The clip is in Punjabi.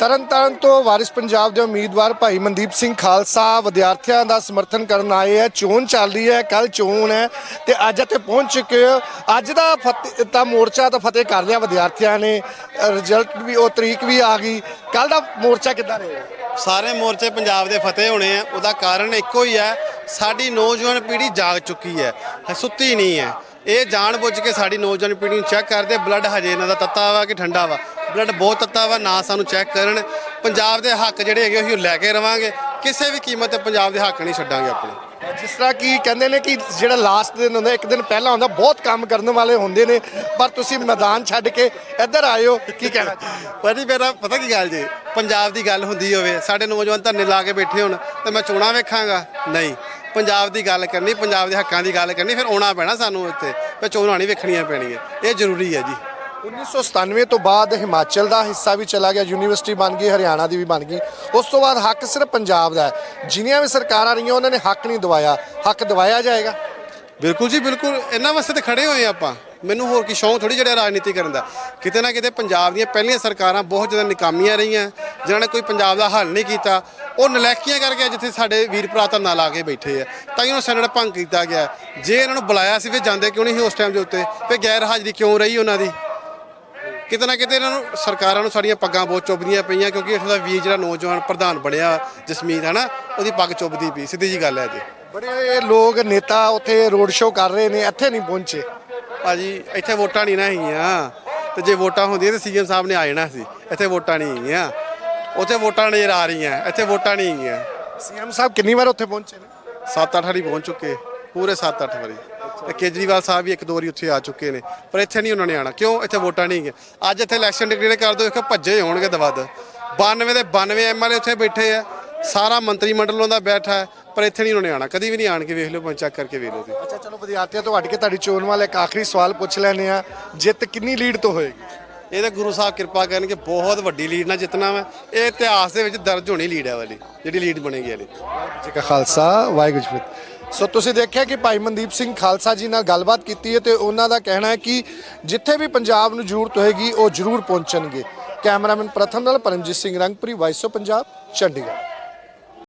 ਤਰਨਤਾਰਨ ਤੋਂ ਵਾਰਿਸ ਪੰਜਾਬ ਦੇ ਉਮੀਦਵਾਰ ਭਾਈ ਮਨਦੀਪ ਸਿੰਘ ਖਾਲਸਾ ਵਿਦਿਆਰਥੀਆਂ ਦਾ ਸਮਰਥਨ ਕਰਨ ਆਏ ਹੈ। ਚੋਣ ਚੱਲ ਰਹੀ ਹੈ। ਕੱਲ ਚੋਣ ਹੈ ਤੇ ਅੱਜ ਇੱਥੇ ਪਹੁੰਚ ਚੁੱਕੇ ਹੋ। ਅੱਜ ਦਾ ਫਤਿਹ ਤਾਂ ਮੋਰਚਾ ਤਾਂ ਫਤਿਹ ਕਰ ਲਿਆ ਵਿਦਿਆਰਥੀਆਂ ਨੇ। ਰਿਜ਼ਲਟ ਵੀ, ਉਹ ਤਰੀਕ ਵੀ ਆ ਗਈ। ਕੱਲ ਦਾ ਮੋਰਚਾ ਕਿੱਦਾਂ ਰਹੇਗਾ ਸਾਰੇ ਮੋਰਚੇ ਪੰਜਾਬ ਦੇ ਫਤਿਹ ਹੋਣੇ ਆ। ਉਹਦਾ ਕਾਰਨ ਇੱਕੋ ਹੀ ਹੈ, ਸਾਡੀ ਨੌਜਵਾਨ ਪੀੜ੍ਹੀ ਜਾਗ ਚੁੱਕੀ ਹੈ ਸੁੱਤੀ ਨਹੀਂ ਹੈ। ਇਹ ਜਾਣ ਬੁੱਝ ਕੇ ਸਾਡੀ ਨੌਜਵਾਨ ਪੀੜ੍ਹੀ ਨੂੰ ਚੈੱਕ ਕਰਦੇ ਬਲੱਡ ਹਜੇ ਇਹਨਾਂ ਦਾ ਤੱਤਾ ਵਾ ਕਿ ਠੰਡਾ ਵਾ। ਬਲੱਡ ਬਹੁਤ ਤੱਤਾ ਵਾ ਨਾ ਸਾਨੂੰ ਚੈੱਕ ਕਰਨ। ਪੰਜਾਬ ਦੇ ਹੱਕ ਜਿਹੜੇ ਹੈਗੇ ਉਹੀ ਲੈ ਕੇ ਰਵਾਂਗੇ। ਕਿਸੇ ਵੀ ਕੀਮਤ ਤੇ ਪੰਜਾਬ ਦੇ ਹੱਕ ਨਹੀਂ ਛੱਡਾਂਗੇ ਆਪਣੇ। ਜਿਸ ਤਰ੍ਹਾਂ ਕਿ ਕਹਿੰਦੇ ਨੇ ਕਿ ਜਿਹੜਾ ਲਾਸਟ ਦਿਨ ਹੁੰਦਾ ਇੱਕ ਦਿਨ ਪਹਿਲਾਂ ਹੁੰਦਾ ਬਹੁਤ ਕੰਮ ਕਰਨ ਵਾਲੇ ਹੁੰਦੇ ਨੇ। ਪਰ ਤੁਸੀਂ ਮੈਦਾਨ ਛੱਡ ਕੇ ਇੱਧਰ ਆਏ ਹੋ ਕੀ ਕਹਿਣਾ ਭਾਜੀ ਮੇਰਾ ਪਤਾ ਕੀ ਗੱਲ ਜੀ ਪੰਜਾਬ ਦੀ ਗੱਲ ਹੁੰਦੀ ਹੋਵੇ ਸਾਡੇ ਨੌਜਵਾਨ ਧਰਨੇ ਲਾ ਕੇ ਬੈਠੇ ਹੋਣ ਤੇ ਮੈਂ ਚੋਣਾਂ ਵੇਖਾਂਗਾ। ਨਹੀਂ ਪੰਜਾਬ ਦੀ ਗੱਲ ਕਰਨੀ ਪੰਜਾਬ ਦੇ ਹੱਕਾਂ ਦੀ ਗੱਲ ਕਰਨੀ ਫਿਰ ਆਉਣਾ ਪੈਣਾ ਸਾਨੂੰ ਇੱਥੇ। ਫਿਰ ਚੋਣਾਂ ਨਹੀਂ ਵੇਖਣੀਆਂ ਪੈਣੀਆਂ ਇਹ ਜ਼ਰੂਰੀ ਹੈ ਜੀ। 1997 ਤੋਂ ਬਾਅਦ ਹਿਮਾਚਲ ਦਾ ਹਿੱਸਾ ਵੀ ਚਲਾ ਗਿਆ, ਯੂਨੀਵਰਸਿਟੀ ਬਣ ਗਈ, ਹਰਿਆਣਾ ਦੀ ਵੀ ਬਣ ਗਈ। ਉਸ ਤੋਂ ਬਾਅਦ ਹੱਕ ਸਿਰਫ ਪੰਜਾਬ ਦਾ ਹੈ। ਜਿੰਨੀਆਂ ਵੀ ਸਰਕਾਰਾਂ ਰਹੀਆਂ, ਉਹਨਾਂ ਨੇ ਹੱਕ ਨਹੀਂ ਦਵਾਇਆ। ਹੱਕ ਦਵਾਇਆ ਜਾਏਗਾ। ਬਿਲਕੁਲ ਜੀ, ਬਿਲਕੁਲ। ਇਹਨਾਂ ਵਾਸਤੇ ਤਾਂ ਖੜੇ ਹੋਏ ਆਪਾਂ। ਮੈਨੂੰ ਹੋਰ ਕੀ ਸ਼ੌਂਕ ਥੋੜੀ ਜਿਹੜਾ ਰਾਜਨੀਤੀ ਕਰਨ ਦਾ। ਕਿਤੇ ਨਾ ਕਿਤੇ ਪੰਜਾਬ ਦੀਆਂ ਪਹਿਲੀਆਂ ਸਰਕਾਰਾਂ ਬਹੁਤ ਜ਼ਿਆਦਾ ਨਿਕਾਮੀਆਂ ਰਹੀਆਂ। ਜਿਨ੍ਹਾਂ ਨੇ ਕੋਈ ਪੰਜਾਬ ਦਾ ਹੱਲ ਨਹੀਂ ਕੀਤਾ। ਉਹ ਨਲੈਕੀਆਂ ਕਰਕੇ ਜਿੱਥੇ ਸਾਡੇ ਵੀਰ ਭਰਾ ਤਾਂ ਧਰਨਾ ਲਾ ਕੇ ਬੈਠੇ ਆ। ਤਾਂ ਹੀ ਉਹ ਸੈਨੇਟ ਭੰਗ ਕੀਤਾ ਗਿਆ। ਜੇ ਇਹਨਾਂ ਨੂੰ ਬੁਲਾਇਆ ਸੀ, ਫਿਰ ਜਾਂਦੇ ਕਿਉਂ ਨਹੀਂ ਸੀ ਉਸ ਟਾਈਮ ਦੇ ਉੱਤੇ? ਫਿਰ ਗੈਰ ਹਾਜ਼ਰੀ ਕਿਉਂ ਰਹੀ ਉਹਨਾਂ ਦੀ? ਕਿਤੇ ਨਾ ਕਿਤੇ ਇਹਨਾਂ ਨੂੰ ਸਰਕਾਰਾਂ ਨੂੰ ਸਾਡੀਆਂ ਪੱਗਾਂ ਬਹੁਤ ਚੁੱਭਦੀਆਂ ਪਈਆਂ ਕਿਉਂਕਿ ਇੱਥੋਂ ਦਾ ਵੀਰ ਜਿਹੜਾ ਨੌਜਵਾਨ ਪ੍ਰਧਾਨ ਬਣਿਆ ਜਸਮੀਤ ਹੈ ਨਾ ਉਹਦੀ ਪੱਗ ਚੁੱਭਦੀ ਪਈ ਸਿੱਧੀ ਜੀ ਗੱਲ ਹੈ ਜੀ। ਬੜੇ ਲੋਕ ਨੇਤਾ ਉੱਥੇ ਰੋਡ ਸ਼ੋਅ ਕਰ ਰਹੇ ਨੇ ਇੱਥੇ ਨਹੀਂ ਪਹੁੰਚੇ। ਭਾਜੀ ਇੱਥੇ ਵੋਟਾਂ ਨਹੀਂ ਨਾ ਹੈਗੀਆਂ। ਤੇ ਜੇ ਵੋਟਾਂ ਹੁੰਦੀਆਂ ਤੇ ਸੀਐਮ ਸਾਹਿਬ ਨੇ ਆ ਜਾਣਾ ਸੀ। ਇੱਥੇ ਵੋਟਾਂ ਨਹੀਂ ਹੈਗੀਆਂ। ਉੱਥੇ ਵੋਟਾਂ ਨਜ਼ਰ ਆ ਰਹੀਆਂ। ਇੱਥੇ ਵੋਟਾਂ ਨਹੀਂ ਹੈਗੀਆਂ। ਸੀਐਮ ਸਾਹਿਬ ਕਿੰਨੀ ਵਾਰ ਉੱਥੇ ਪਹੁੰਚੇ ਨੇ? 7-8 ਵਾਰੀ ਪਹੁੰਚ ਚੁੱਕੇ। ਪੂਰੇ 7-8 ਵਾਰੀ। ਤੇ ਕੇਜਰੀਵਾਲ ਸਾਹਿਬ ਵੀ ਇੱਕ ਦੋ ਵਾਰੀ ਉੱਥੇ ਆ ਚੁੱਕੇ ਨੇ ਪਰ ਇੱਥੇ ਨਹੀਂ ਉਹਨਾਂ ਨੇ ਆਣਾ ਕਿਉਂ? ਇੱਥੇ ਵੋਟਾਂ ਨਹੀਂ ਹੈਗੀਆਂ। ਅੱਜ ਇੱਥੇ ਇਲੈਕਸ਼ਨ ਡਿਕਲੇਅਰ ਕਰ ਦੋ ਦੇਖੋ ਭੱਜੇ ਹੋਣਗੇ ਦਵੱਦ 92 ਦੇ 92 ਐਮਐਲਏ ਉੱਥੇ ਬੈਠੇ ਆ ਸਾਰਾ ਮੰਤਰੀ ਮੰਡਲ ਉਹਦਾ ਬੈਠਾ ਹੈ, ਪਰ ਇੱਥੇ ਨਹੀਂ ਉਹਨਾਂ ਆਣਾ ਕਦੀ ਵੀ ਨਹੀਂ ਆਣ ਕੇ ਵੇਖ ਲਿਓ ਚੈੱਕ ਕਰਕੇ ਵੇਖ ਲਿਓ ਤੁਸੀਂ। ਅੱਛਾ ਚਲੋ ਵਿਦਿਆਰਥੀਆਂ ਤੋਂ ਹਟ ਕੇ ਤੁਹਾਡੀ ਚੋਣ ਵਾਲਾ ਇੱਕ ਆਖਰੀ ਸਵਾਲ ਪੁੱਛ ਲੈਣੇ ਆ ਜਿੱਤ ਕਿੰਨੀ ਲੀਡ ਤੋਂ ਹੋਏਗੀ? ਇਹ ਤਾਂ ਗੁਰੂ ਸਾਹਿਬ ਕਿਰਪਾ ਕਰਨਗੇ ਬਹੁਤ ਵੱਡੀ ਲੀਡ ਨਾਲ ਜਿੱਤਣਾ ਵਾ। ਇਹ ਇਤਿਹਾਸ ਦੇ ਵਿੱਚ ਦਰਜ ਹੋਣੀ ਲੀਡ ਹੈ ਵਾਲੀ ਜਿਹੜੀ ਲੀਡ ਬਣੇਗੀ ਵਾਲੀ। ਜੀ ਕਾ ਖਾਲਸਾ ਵਾਹਿਗੁਰੂ ਜੀ ਸੋ ਤੁਸੀਂ ਦੇਖਿਆ ਕਿ ਭਾਈ ਮਨਦੀਪ ਸਿੰਘ ਖਾਲਸਾ ਜੀ ਨਾਲ ਗੱਲਬਾਤ ਕੀਤੀ ਹੈ ਤੇ ਉਹਨਾਂ ਦਾ ਕਹਿਣਾ ਹੈ ਕਿ ਜਿੱਥੇ ਵੀ ਪੰਜਾਬ ਨੂੰ ਜ਼ਰੂਰਤ ਹੋਏਗੀ, ਉਹ ਜ਼ਰੂਰ ਪਹੁੰਚਣਗੇ। ਕੈਮਰਾਮੈਨ ਪ੍ਰਥਮ ਨਾਲ ਪਰਮਜੀਤ ਸਿੰਘ ਰੰਗਪੁਰੀ ਵਾਇਸ ਆਫ ਪੰਜਾਬ, ਚੰਡੀਗੜ੍ਹ।